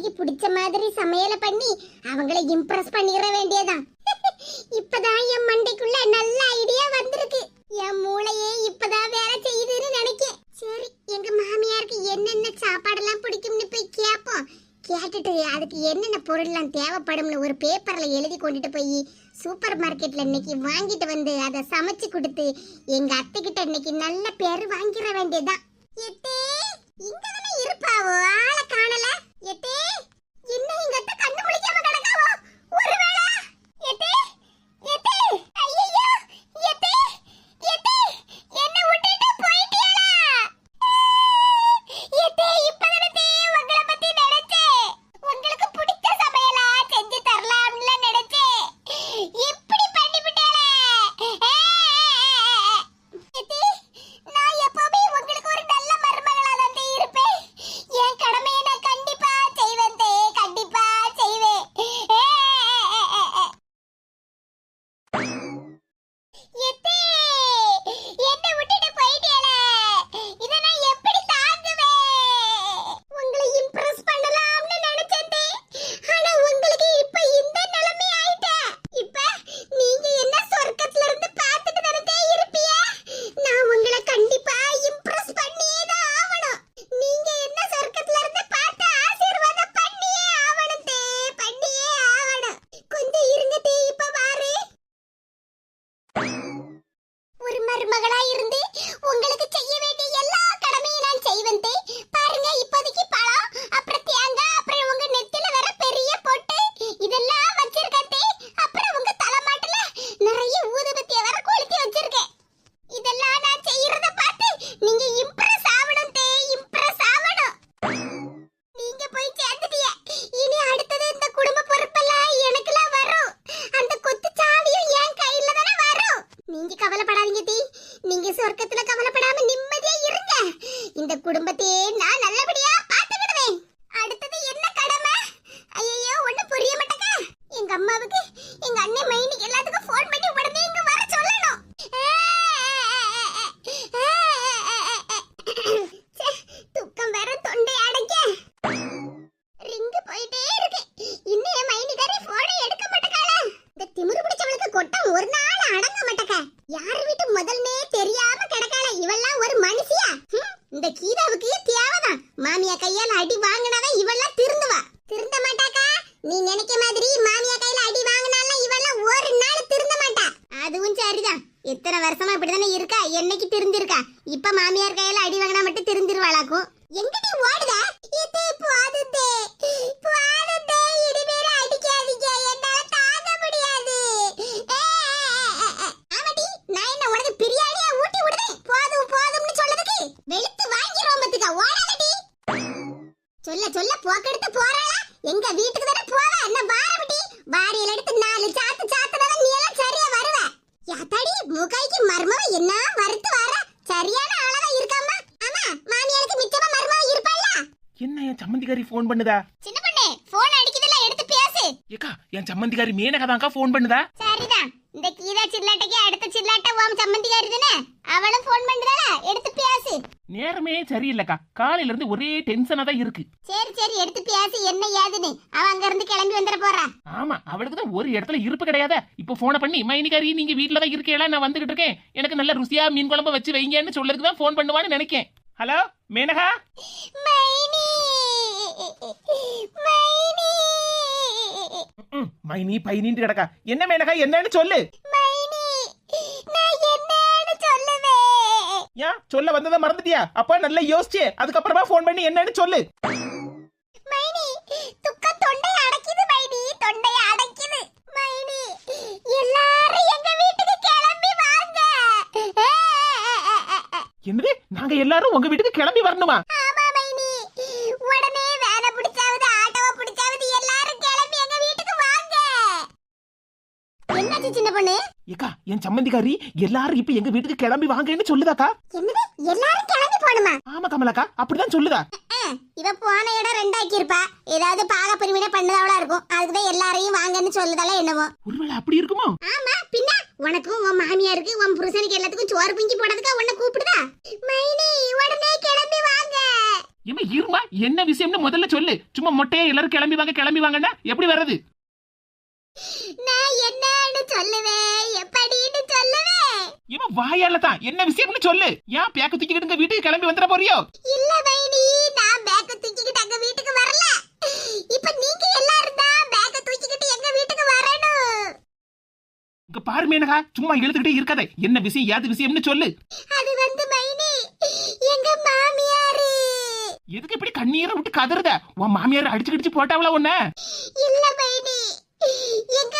இன்னைக்கு பிடிச்ச மாதிரி சமையல பண்ணி அவங்கள இம்ப்ரெஸ் பண்ணிட வேண்டியதான் இப்பதான் என் மண்டைக்குள்ள நல்ல ஐடியா வந்திருக்கு. என் மூளையே இப்பதான் வேலை செய்யுதுன்னு நினைக்கேன். சரி எங்க மாமியாருக்கு என்னென்ன சாப்பாடெல்லாம் பிடிக்கும்னு போய் கேட்போம் கேட்டுட்டு அதுக்கு என்னென்ன பொருள்லாம் தேவைப்படும்னு ஒரு பேப்பர்ல எழுதி கொண்டுட்டு போய் சூப்பர் மார்க்கெட்ல இன்னைக்கு வாங்கிட்டு வந்து அதை சமைச்சு கொடுத்து எங்க அத்தை கிட்ட இன்னைக்கு நல்ல பேரு வாங்கிட வேண்டியதுதான். எத்தே இங்கே இருப்பாவோ ஆளை காணல. எத்தே சொல்ல சொல்ல போக்கெடுத்து போறாளா? எங்க வீட்டுக்கு தானே போவ? என்ன வாரபடி வாரியில எடுத்து நாலு சாத்து சாத்துனதான் நீ எல்லாம் சரியா வருவ? யாத்தாடி மூக்காய்க்கு மர்மவ என்ன வறுத்து வர? சரியான ஆளவா இருக்காமா ஆமா மாமியாருக்கு மிச்சமா மர்மவ இருப்பாள்ல என்ன என் சம்மந்திக்காரி ஃபோன் பண்ணுதா? சின்ன பொண்ணு போன் அடிக்குதுல எடுத்து பேசு. ஏக்கா என் சம்மந்திக்காரி மேனகா தான்க்கா ஃபோன் பண்ணுதா? சரிதான். இந்த கீதா சில்லாட்டைக்கு அடுத்த சில்லாட்ட உன் சம்மந்திக்காரி தானே அவளும் போன் பண்றாள எடுத்து பேசு நேரமே சரியில்லைக்கா. காலையில இருந்து ஒரே டென்ஷனா தான் இருக்கு. சரி சரி எடுத்து பேசு என்ன ஏதுன்னு அவ அங்க இருந்து கிளம்பி வந்துட போறா. ஆமா அவளுக்கு தான் ஒரு இடத்துல இருப்பு கிடையாத. இப்போ போனை பண்ணி மைனிகாரி நீங்க வீட்ல தான் இருக்கீங்களா? நான் வந்துகிட்டு இருக்கேன். எனக்கு நல்ல ருசியா மீன் குழம்பு வச்சு வைங்கன்னு சொல்லதுக்கு தான் ஃபோன் பண்ணுவான்னு நினைக்கேன். ஹலோ மேனகா? மைனி! மைனி! ம், மைனி பைனின்னு கிடக்கா. என்ன மேனகா என்னன்னு சொல்லு மைனி நான் என்னன்னு சொல்லுவேன் ஏன் சொல்ல வந்ததை மறந்துட்டியா? அப்பா நல்லா யோசிச்சு. அதுக்கப்புறமா ஃபோன் பண்ணி என்னன்னு சொல்லு. மைனி துக்க தொண்டை அடைக்குது மைனி தொண்டை அடைக்குது. மைனி எல்லாரும் எங்க வீட்டுக்கு கிளம்பி வாங்க. என்னது? நாங்க எல்லாரும் உங்க வீட்டுக்கு கிளம்பி வரணுமா ஆமா மைனி உடனே வேனை பிடிச்சாவது ஆட்டோவை பிடிச்சாவது எல்லாரும் கிளம்பி எங்க வீட்டுக்கு வாங்க என்னாச்சு சின்ன பொண்ணு? ஏக்கா என் சம்மந்திக்காரி எல்லாரும் இப்ப எங்க வீட்டுக்கு கிளம்பி வாங்கன்னு சொல்லுதாக்கா. என்னது? எல்லாரும் கிளம்பி போணுமா ஆமா கமலாக்கா அப்படிதான் சொல்லுதா. இவ போன இடம் ரெண்டாக்கி இருப்பா ஏதாவது பாக பிரிவினை பண்ணதாவளா இருக்கும். அதுக்குதான் எல்லாரையும் வாங்கன்னு சொல்லுதால என்னவோ. ஒருவேளை அப்படி இருக்குமோ? ஆமா பின்ன உனக்கும் உன் மாமியாருக்கு உன் புருஷனுக்கு எல்லாத்துக்கும் சோறு பிங்கி போடுறதுக்கா உன்னை கூப்பிடுதா? மைனி உடனே கிளம்பி வாங்க. இவன் இருமா என்ன விஷயம்னு முதல்ல சொல்லு. சும்மா மொட்டையா எல்லாரும் கிளம்பி வாங்க கிளம்பி வாங்கன்னா எப்படி வர்றது? நான் என்னன்னு சொல்லுவேன் எப்படின்னு சொல்லுவேன் இவன் வாயால தான் என்ன விஷயம்னு சொல்லு. ஏன் பேக்க தூக்கிக்கிட்டு வீட்டுக்கு கிளம்பி வந்துட போறியோ? இல்ல மைனி நான் பேக்க தூக்கிக்கிட்டு அங்க வீட்டுக்கு வரல. இப்ப நீங்க எல்லாரும் தான் பேக்க தூக்கிக்கிட்டு எங்க வீட்டுக்கு வரணும். இங்க பாரு மேனகா சும்மா இழுத்துக்கிட்டே இருக்காதே. என்ன விஷயம் ஏது விஷயம்னு சொல்லு. அது வந்து மைனி எங்க மாமியாரு. எதுக்கு இப்படி கண்ணீரை விட்டு கதறுத? உன் மாமியார் அடிச்சு அடிச்சு போட்டாவளா உன்ன? இல்ல மைனி எங்க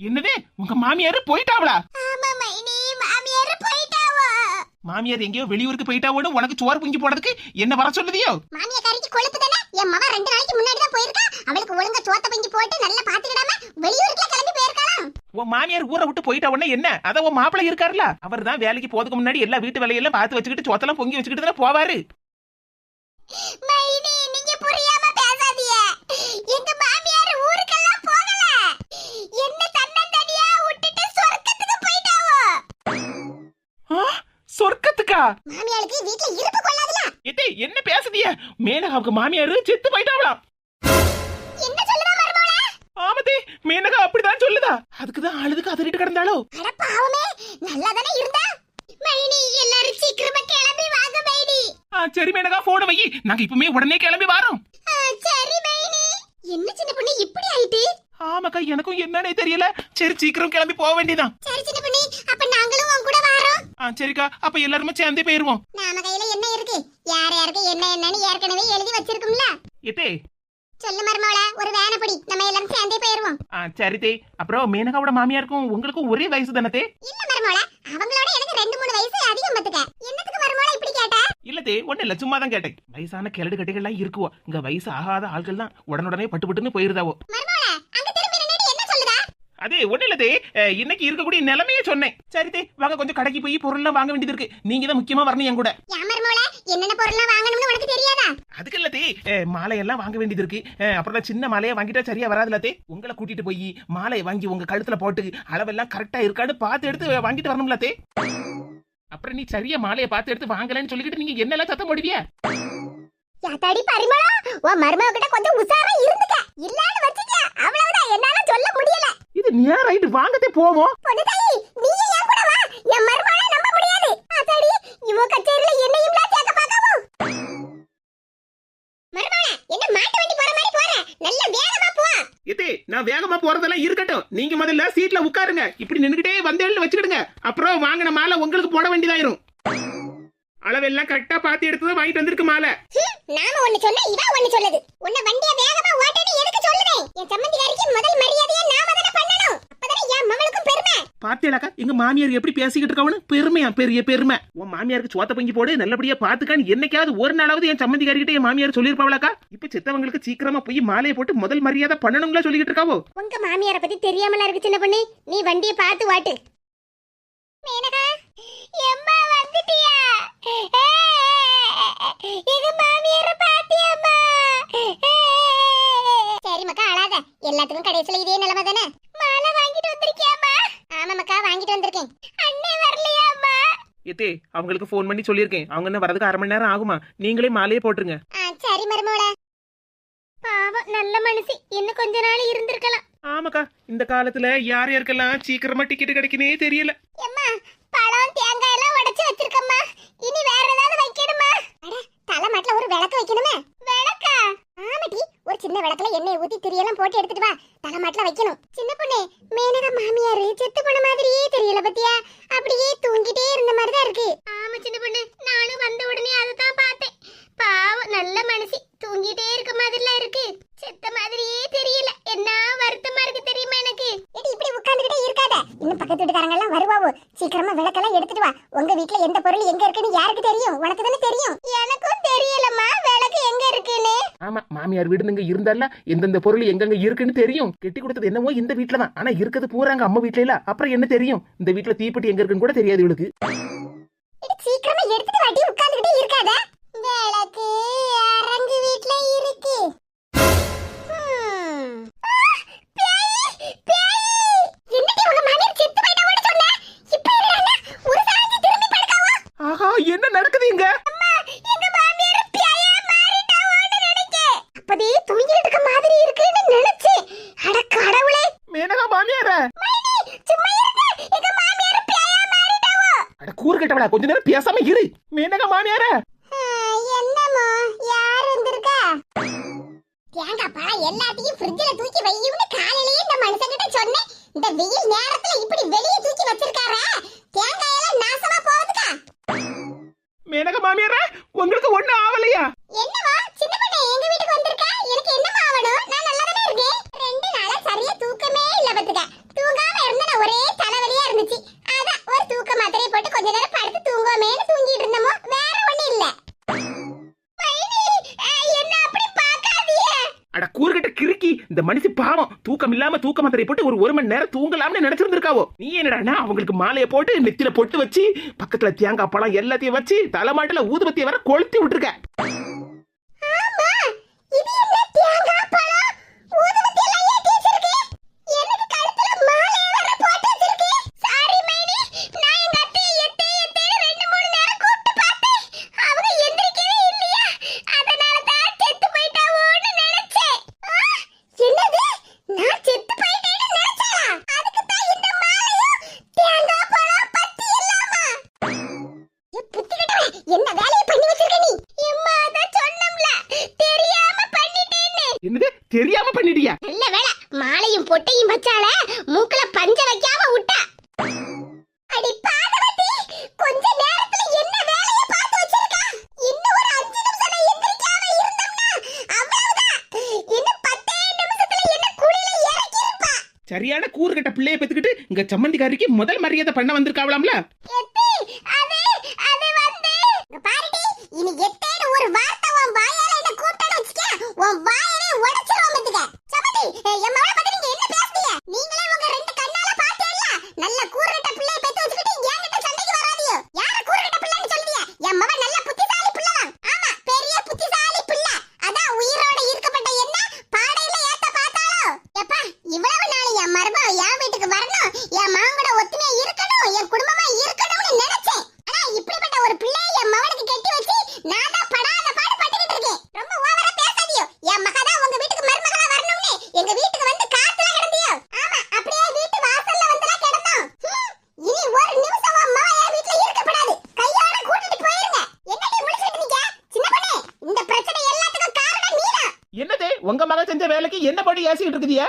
என்னது? உங்க மாமியார் போயிட்டாவளா? மாமியாரு மாமியார் எங்கேயோ வெளியூருக்கு போயிட்டாவோன்னு உனக்கு சோறு புங்கி போடுறதுக்கு என்ன வர சொல்லுதியோ? மாமியா கறிக்கு கொழுப்பு தானே? என் மவ ரெண்டு நாளைக்கு முன்னாடி தான் போயிருக்கா. அவளுக்கு ஒழுங்கா சோத்த பஞ்சு போட்டு நல்லா பாத்துக்கிடாம வெளியூருக்குல கிளம்பி போயிருக்கலாம் உன் மாமியார் ஊரை விட்டு போயிட்டா உடனே என்ன? அத உன் மாப்பிள்ளை இருக்காருல அவர் தான் வேலைக்கு போறதுக்கு முன்னாடி எல்லா வீட்டு வேலையெல்லாம் பார்த்து வச்சுக்கிட்டு சோத்தெல்லாம் பொங்கி வச்சுக்கிட்டு தானே போவாரு. மைனி நீங்க புரியாம பேசாதீங்க. எங்க மாமியாருக்கு வீட்ல இருப்பு கொள்ளாதுல. எத்தே என்ன பேசுதிய மேனகாவுக்கு மாமியார் செத்து போயிட்டாவலாம் என்ன சொல்லுவா மருமகளே? ஆமதே மேனகா அப்படிதான் சொல்லுதா. அதுக்குதான் அழுதுக்கு அதறிட்டு கிடந்தாளோ. அட பாவமே நல்லா தானே இருந்தா? மைனி எல்லாரும் சீக்கிரமா கிளம்பி வாங்க மைனி. ஆ, சரி மேனகா போன வை. நாங்க இப்பவுமே உடனே கிளம்பி வரோம். சரி மைனி. என்ன சின்ன பொண்ணு இப்படி ஆயிட்டு? ஆமாக்கா எனக்கும் என்னன்னே தெரியல. சரி சீக்கிரம் கிளம்பி போக வேண்டியதான் சரி சின்ன பொண்ணு அப்ப நாங்களும் உன் கூட வரோம். ஆ சரிக்கா. அப்ப எல்லாருமே சேர்ந்தே போயிருவோம். நாம கையில என்ன இருக்கு? யார் யாருக்கு என்ன என்னன்னு ஏற்கனவே எழுதி வச்சிருக்கும்ல? எத்தே. சொல்லு மருமகளே ஒரு வேனை பிடி. நம்ம எல்லாரும் சேர்ந்தே போயிருவோம். ஆ சரி தே. அப்புறம் மேனகாவோட மாமியாருக்கும் உங்களுக்கும் ஒரே வயசு தானே இல்ல மருமகளே அவங்களோட எனக்கு ரெண்டு மூணு வயசு அதிகம் பத்துக்க. என்னத்துக்கு மருமகளே இப்படி கேட்ட? இல்லதே ஒண்ணு இல்ல சும்மா தான் கேட்டேன். வயசான கிழடு கட்டைகள்லாம் இருக்குவோ. இங்க வயசு ஆகாத ஆட்கள் தான் உடனுடனே பட்டு பட்டுன்னு போயிருதாவோ. மருமகளே அங்க திரும்பி நின்னுட்டு என்ன சொல்லுதா அதே ஒண்ணு இல்லதே. இன்னைக்கு இருக்கக்கூடிய நிலைமையே சொன்னேன். சரி தே வாங்க கொஞ்சம் கடைக்கு போய் பொருள்லாம் வாங்க வேண்டியது இருக்கு. நீங்க தான் முக்கியமா வரணும் என் கூட. என்னென்ன பொருள்லாம் வாங்கணும்னு உனக்கு தெரியாதா? அதுக்கு இல்லதே மாலையெல்லாம் வாங்க வேண்டியது இருக்கு. அப்புறம் சின்ன மாலையை வாங்கிட்டா சரியா வராதுலதே உங்களை கூட்டிட்டு போய் மாலையை வாங்கி உங்க கழுத்துல போட்டு அளவெல்லாம் கரெக்டா இருக்கான்னு பார்த்து எடுத்து வாங்கிட்டு வரணும்லதே அப்புறம் நீ சரியா மாலையை பார்த்து எடுத்து வாங்கலன்னு சொல்லிக்கிட்டு நீங்க என்னெல்லாம் சத்தம் போடுவிய? யாத்தாடி பரிமளா உன் மருமக கிட்ட கொஞ்சம் உசாரா இருந்துக்க. இல்லன்னு வச்சுக்க. அவ்வளவுதான் என்னால சொல்ல முடியல. இது நேரம் ரைட்டு வாங்கத்தே போவோம். பொண்ணு தாயி நீ என் கூட வா. என் மருமகளை நம்ப முடியாது. இவ கச்சேரியில என்னையும் மருமகளே என்ன மாட்டு வண்டி போற மாதிரி போற? நல்ல வேகமா போ. எதே நான் வேகமா போறதெல்லாம் இருக்கட்டும். நீங்க முதல்ல சீட்ல உட்காருங்க. இப்படி நின்னுகிட்டே வந்தேன்னு வச்சுக்கிடுங்க. அப்புறம் வாங்கின மாலை உங்களுக்கு போட வேண்டியதாயிரும். அளவெல்லாம் கரெக்டா பார்த்து எடுத்து வாங்கிட்டு வந்திருக்கு மாலை. நாம ஒண்ணு சொன்னா இவ ஒண்ணு சொல்லுது. உன்னை வண்டிய வேகமா ஓட்டன்னு எதுக்கு சொல்லுதேன் என் சம்மந்திகாரிக்கு முதல் மரியாதையை பெருமை எங்க மாமியார் எப்படி பேசிக்கிட்டு இருக்கவனு பெருமையா பெரிய பெருமை. உன் மாமியாருக்கு சோத்த பங்கி போடு நல்லபடியா பாத்துக்கான்னு என்னைக்காவது ஒரு நாளாவது என் சம்மந்திக்காரிகிட்ட என் மாமியார் சொல்லியிருப்பாவளாக்கா? இப்ப சித்தவங்களுக்கு சீக்கிரமா போய் மாலையை போட்டு முதல் மரியாதை பண்ணணுங்களா சொல்லிக்கிட்டு இருக்காவோ? உங்க மாமியார பத்தி தெரியாமலா இருக்கு சின்ன பொண்ணு. நீ வண்டியை பார்த்து வாட்டு. மேனகா எம்மா வந்துட்டியா? எங்க மாமியார பாத்தியம்மா? சரி மக்கா அழாத. எல்லாத்துக்கும் கடைசியில இதே நிலைமை தானே மாலை வாங்கிட்டு வந்திருக்கியாம்மா ஆமா மக்கா வாங்கிட்டு வந்திருக்கேன் அண்ணே வரலையாம்மா எத்தே அவங்களுக்கு ஃபோன் பண்ணி சொல்லியிருக்கேன். அவங்க என்ன வரதுக்கு அரை மணி நேரம் ஆகுமா? நீங்களே மாலையை போட்டுருங்க. சரி மருமோள. பாவம் நல்ல மனுஷி. இன்னும் கொஞ்ச நாள் இருந்திருக்கலாம். ஆமாக்கா இந்த காலத்துல யார் யாருக்கெல்லாம் சீக்கிரமா டிக்கெட் கிடைக்குனே தெரியல. எம்மா பழம் தேங்காய் எல்லாம் உடைச்சு வச்சிருக்கம்மா. இனி வேற ஏதாவது வைக்கணுமா? அட தலை மாட்டுல ஒரு விளக்கு வைக்கணுமே. விளக்கா? ஆமாடி ஒரு சின்ன விளக்குல எண்ணெய் ஊத்தி திரியெல்லாம் போட்டு எடுத்துட்டு வா. தலை மாட்டுல வைக்கணும். சின்ன பொண்ணு மேனகா மாமியாரு செத்து போன மாதிரியே தெரியல பத்தியா அப்படியே தூங்கிட்டே இருந்த மாதிரி தான் இருக்கு ஆமா சின்ன பொண்ணு நானும் வந்த உடனே அதுதான் பார்த்தேன் பாவம் நல்ல மனசி தூங்கிட்டே இருக்க மாதிரிலாம் இருக்கு செத்த மாதிரியே தெரியல என்ன வருத்தமா இருக்கு தெரியுமா எனக்கு இப்படி உட்கார்ந்துகிட்டே இருக்காத இன்னும் பக்கத்து வீட்டுக்காரங்க எல்லாம் வருவாவோ சீக்கிரமா விளக்கெல்லாம் எடுத்துட்டு வா. உங்க வீட்ல எந்த பொருள் எங்க இருக்குன்னு யாருக்கு தெரியும்? உனக்கு தானே தெரியும். எனக்கும் தெரியலம்மா. விளக்கு எங்க இருக்குன்னு? ஆமா மாமியார் வீடு இங்க இருந்தால எந்தெந்த பொருள் எங்கெங்க இருக்குன்னு தெரியும். கெட்டி கொடுத்தது என்னமோ இந்த வீட்ல தான். ஆனா இருக்கிறது பூராங்க அம்மா வீட்ல இல்ல. அப்புறம் என்ன தெரியும்? இந்த வீட்ல தீப்பெட்டி எங்க இருக்குன்னு கூட தெரியாது இவளுக்கு. சீக்கிரமா எடுத்துட்டு வாட்டி உட்கார்ந்துகிட்டே இருக்காத. விளக்கு அட கூறுகட்டவளா கொஞ்ச நேரம் பேசாம இரு. நீ என்னங்க மாமியார என்னம்மா யார் வந்திருக்கா? தேங்காப்பா எல்லாத்தையும் ஃப்ரிட்ஜில் தூக்கி வையும்னு காலையிலேயே இந்த மனுஷங்கிட்ட சொன்னேன். இந்த வெயில் நேரத்துல இப்படி வெளியே தூக்கி வச்சிருக்காரா? தேங்காய் எல்லாம் நாசமா போகுதுக்கா. மேனக மாமியாரா உங்களுக்கு ஒண்ணு ஆவலையா? இந்த மனுஷி பாவம். தூக்கம் இல்லாம தூக்க மாத்திரை போட்டு ஒரு ஒரு மணி நேரம் தூங்கலாம்னு நினைச்சிருந்திருக்காவோ? நீ என்னடா அவங்களுக்கு மாலையை போட்டு நெத்தியில பொட்டு வச்சு பக்கத்துல தேங்காய் பழம் எல்லாத்தையும் வச்சு தலைமாட்டில ஊதுபத்தியை வர கொளுத்தி விட்டுருக்க. வந்துட்டியா நல்ல வேலை மாலையும் பொட்டையும் வச்சால மூக்குல பஞ்ச வைக்காம விட்டா. அடி பாதவதி கொஞ்ச நேரத்துல என்ன வேலைய பார்த்து வச்சிருக்கா? இன்னும் ஒரு அஞ்சு நிமிஷம் நான் எந்திரிக்காம இருந்தோம்னா அவ்வளவுதான். இன்னும் பத்தே நிமிஷத்துல என்ன குழியில இறக்கிருப்பா சரியான கூறுகட்ட பிள்ளைய பெத்துக்கிட்டு இங்க சம்மந்திக்காரிக்கு முதல் மரியாதை பண்ண வந்திருக்காவலாம்ல? உங்க மகள் செஞ்ச வேலைக்கு என்ன படி ஏசிக்கிட்டு இருக்குதியா?